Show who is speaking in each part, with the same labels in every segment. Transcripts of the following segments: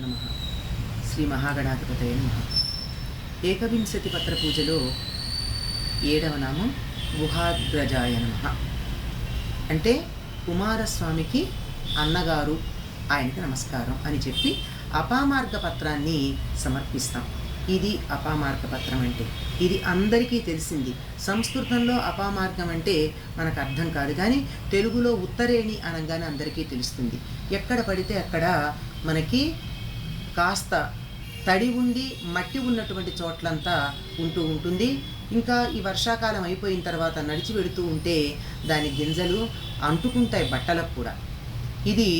Speaker 1: నమ. శ్రీ మహాగణాధిపతయ నమ. ఏకవింశతి పత్ర పూజలో ఏడవ నామం గుహాగ్రజాయ నమ. అంటే కుమారస్వామికి అన్నగారు ఆయనకి నమస్కారం అని చెప్పి అపామార్గ పత్రాన్ని సమర్పిస్తాం. ఇది అపామార్గ పత్రం అంటే ఇది అందరికీ తెలిసింది. సంస్కృతంలో అపామార్గం అంటే మనకు అర్థం కాదు కానీ తెలుగులో ఉత్తరేణి అనగానే అందరికీ తెలుస్తుంది. ఎక్కడ పడితే అక్కడ మనకి కాస్త తడి ఉండి మట్టి ఉన్నటువంటి చోట్లంతా ఉంటూ ఉంటుంది. ఇంకా ఈ వర్షాకాలం అయిపోయిన తర్వాత నడిచి పెడుతూ ఉంటే దాని గింజలు అంటుకుంటాయి బట్టలకు కూడా. ఇది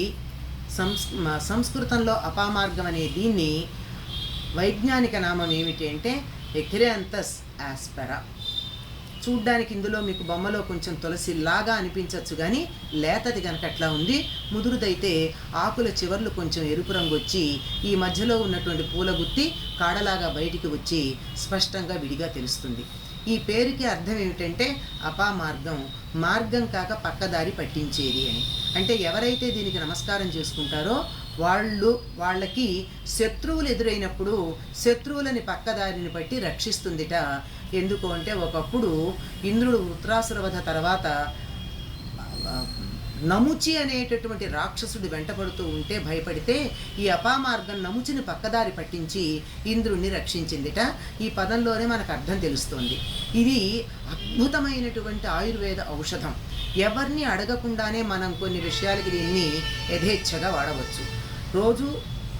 Speaker 1: సంస్ సంస్కృతంలో అపామార్గం అనే దీన్ని వైజ్ఞానిక నామం ఏమిటి అంటే ఎక్రేంతస్ ఆస్పెరా. చూడ్డానికి ఇందులో మీకు బొమ్మలో కొంచెం తులసి లాగా అనిపించవచ్చు కానీ లేతది కనుక అట్లా ఉంది. ముదురుదైతే ఆకుల చివర్లు కొంచెం ఎరుపు రంగు వచ్చి ఈ మధ్యలో ఉన్నటువంటి పూల గుత్తి కాడలాగా బయటికి వచ్చి స్పష్టంగా విడిగా తెలుస్తుంది. ఈ పేరుకి అర్థం ఏమిటంటే అపామార్గం మార్గం కాక పక్కదారి పట్టించేది అని. అంటే ఎవరైతే దీనికి నమస్కారం చేసుకుంటారో వాళ్ళు వాళ్ళకి శత్రువులు ఎదురైనప్పుడు శత్రువులని పక్కదారిని బట్టి రక్షిస్తుందిట. ఎందుకు అంటే ఒకప్పుడు ఇంద్రుడు వృత్రాసురవధ తర్వాత నముచి అనేటటువంటి రాక్షసుడు వెంటపడుతూ ఉంటే భయపడితే ఈ అపామార్గం నముచిని పక్కదారి పట్టించి ఇంద్రుణ్ణి రక్షించిందిట. ఈ పదంలోనే మనకు అర్థం తెలుస్తోంది. ఇది అద్భుతమైనటువంటి ఆయుర్వేద ఔషధం. ఎవరిని అడగకుండానే మనం కొన్ని విషయాలకి దీన్ని యథేచ్ఛగా వాడవచ్చు. రోజు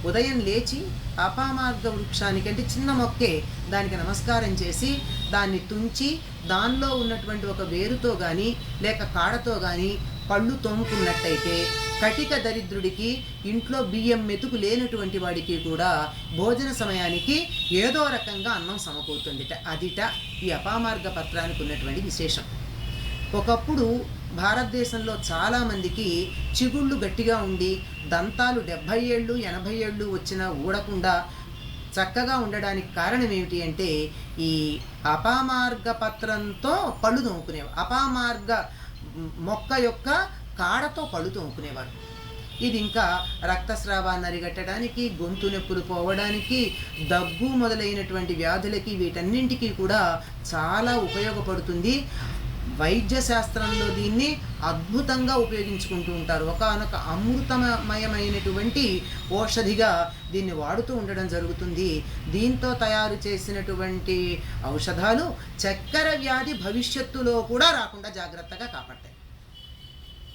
Speaker 1: ఉదయం లేచి అపామార్గ వృక్షానికి అంటే చిన్న మొక్కే దానికి నమస్కారం చేసి దాన్ని తుంచి దానిలో ఉన్నటువంటి ఒక వేరుతో కానీ లేక కాడతో కానీ పళ్ళు తోముకున్నట్టయితే కటిక దరిద్రుడికి ఇంట్లో బియ్యం మెతుకు లేనటువంటి వాడికి కూడా భోజన సమయానికి ఏదో రకంగా అన్నం సమకూరుతుందిట. అదిట ఈ అపామార్గ పత్రానికి ఉన్నటువంటి విశేషం. ఒకప్పుడు భారతదేశంలో చాలామందికి చిగుళ్ళు గట్టిగా ఉండి దంతాలు డెబ్భై ఏళ్ళు ఎనభై ఏళ్ళు వచ్చినా ఊడకుండా చక్కగా ఉండడానికి కారణం ఏమిటి అంటే ఈ అపామార్గ పత్రంతో పళ్ళు తోముకునేవారు. అపామార్గ మొక్క యొక్క కాడతో పళ్ళు తోముకునేవారు. ఇది ఇంకా రక్తస్రావాన్ని అరిగట్టడానికి గొంతు నొప్పులు పోవడానికి దగ్గు మొదలైనటువంటి వ్యాధులకి వీటన్నింటికి కూడా చాలా ఉపయోగపడుతుంది. వైద్య శాస్త్రంలో దీన్ని అద్భుతంగా ఉపయోగించుకుంటూ ఉంటారు. ఒకనొక అమృతమయమైనటువంటి ఔషధిగా దీన్ని వాడుతూ ఉండడం జరుగుతుంది. దీంతో తయారు చేసినటువంటి ఔషధాలు చక్కెర వ్యాధి భవిష్యత్తులో కూడా రాకుండా జాగ్రత్తగా కాపాడతాయి.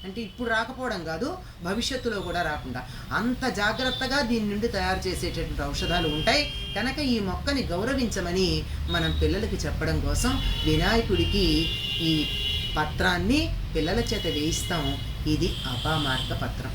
Speaker 1: అంటే ఇప్పుడు రాకపోవడం కాదు భవిష్యత్తులో కూడా రాకుండా. అంత జాగ్రత్తగా దీని నుండి తయారు చేసేటటువంటి ఔషధాలు ఉంటాయి. కనుక ఈ మొక్కని గౌరవించమని మనం పిల్లలకి చెప్పడం కోసం వినాయకుడికి ఈ పత్రాన్ని పిల్లల చేత వేయిస్తాం. ఇది అపామార్గ పత్రం.